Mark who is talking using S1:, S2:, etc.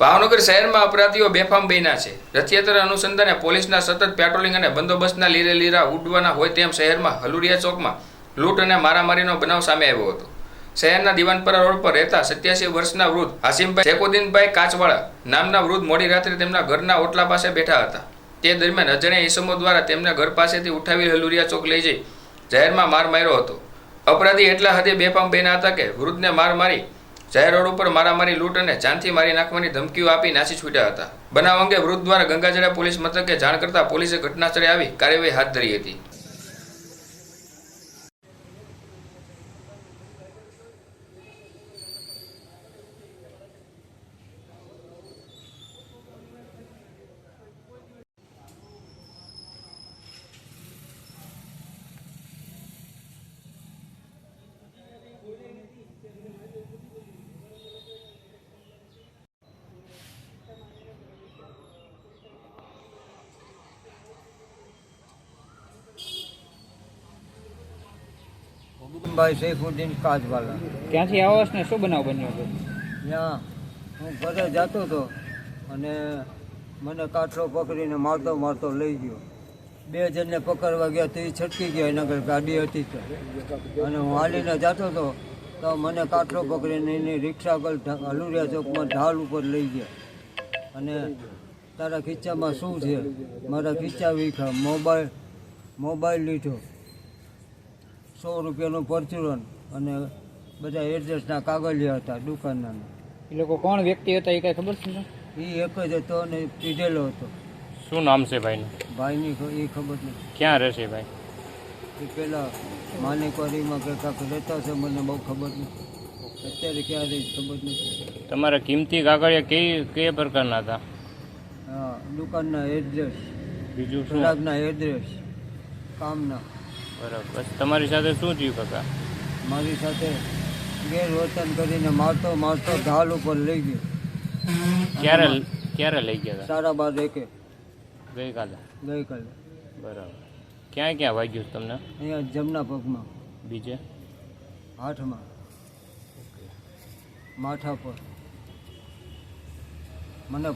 S1: ભાવનગર શહેરમાં અપરાધીઓ બેફામ બન્યા છે. રથયાત્રા અનુસંધાને પોલીસના સતત પેટ્રોલિંગ અને બંદોબસ્તના લીરે લીરા ઉડવાના હોય તેમ શહેરમાં હલુરિયા ચોકમાં લૂંટ અને મારામારીનો બનાવ સામે આવ્યો હતો. શહેરના દિવાનપરા રોડ પર રહેતા સત્યાસી વર્ષના વૃદ્ધ હાસિમભાઈ શેખુદ્દીનભાઈ કાચવાળા નામના વૃદ્ધ મોડી રાત્રે તેમના ઘરના ઓટલા પાસે બેઠા હતા. તે દરમિયાન અજાણ્યા ઈસમો દ્વારા તેમના ઘર પાસેથી ઉઠાવી હલુરિયા ચોક લઈ જઈ, જાહેરમાં માર માર્યો હતો. અપરાધી એટલા હદે બેફામ બન્યા હતા કે વૃદ્ધને માર મારી જાહેર રોડ ઉપર મારામારી લૂંટ અને જાનથી મારી નાખવાની ધમકીઓ આપી નાસી છૂટ્યા હતા. બનાવ અંગે વૃદ્ધ દ્વારા ગંગાજળા પોલીસ મથકે જાણ કરતા પોલીસે ઘટનાસ્થળે આવી કાર્યવાહી હાથ ધરી હતી.
S2: ભાઈ સૈફુદ્દીન કાજવાલા.
S3: ક્યાંથી આવો છો ને શું બનાવ બન્યો હતો
S2: ત્યાં હું ઘરે જતો હતો અને મને કાઠલો પકડીને મારતો મારતો લઈ ગયો. બે જણને પકડવા ગયા તો એ છટકી ગયા એના આગળ ગાડી હતી તો. અને હું હાલીને જતો હતો તો મને કાઠલો પકડીને એની રિક્ષા પર હલુરિયા ચોકમાં ઢાલ ઉપર લઈ ગયા. અને તારા ખીચામાં શું છે? મારા ખીચા વીખા મોબાઈલ મોબાઈલ લીધો. સો રૂપિયાનું પરચુરણ અને બધા એડ્રેસના કાગળિયા હતા દુકાનના.
S3: એ લોકો કોણ વ્યક્તિ હતા એ કાંઈ ખબર છે ને
S2: એ એક જ હતો અને પીધેલો હતો.
S4: શું નામ છે ભાઈનું?
S2: ભાઈની એ ખબર નથી.
S4: ક્યાં રહેશે ભાઈ?
S2: એ પેલા માનેકવારીમાં કે કાંક રહેતા છે મને બહુ ખબર નથી. અત્યારે ક્યાં રહી ખબર નથી.
S4: તમારા કિંમતી કાગળિયા કઈ કયા પ્રકારના હતા?
S2: હા દુકાનના એડ્રેસ
S4: બીજું શું?
S2: એડ્રેસ કામના.
S4: બરાબર. તમારી સાથે શું થયું કાકા?
S2: મારી સાથે ગેરવર્તન કરીને મારતો મારતો ઢાલ ઉપર લઈ ગયો.
S4: ક્યારે ક્યારે લઈ ગયા હતા?
S2: સારા બાર એકે.
S4: ગઈકાલે?
S2: ગઈકાલે.
S4: બરાબર. ક્યાં ક્યાં વાગ્યું તમને?
S2: અહીંયા જમના પગમાં.
S4: બીજે?
S2: હાથમાં. માથા પર. મને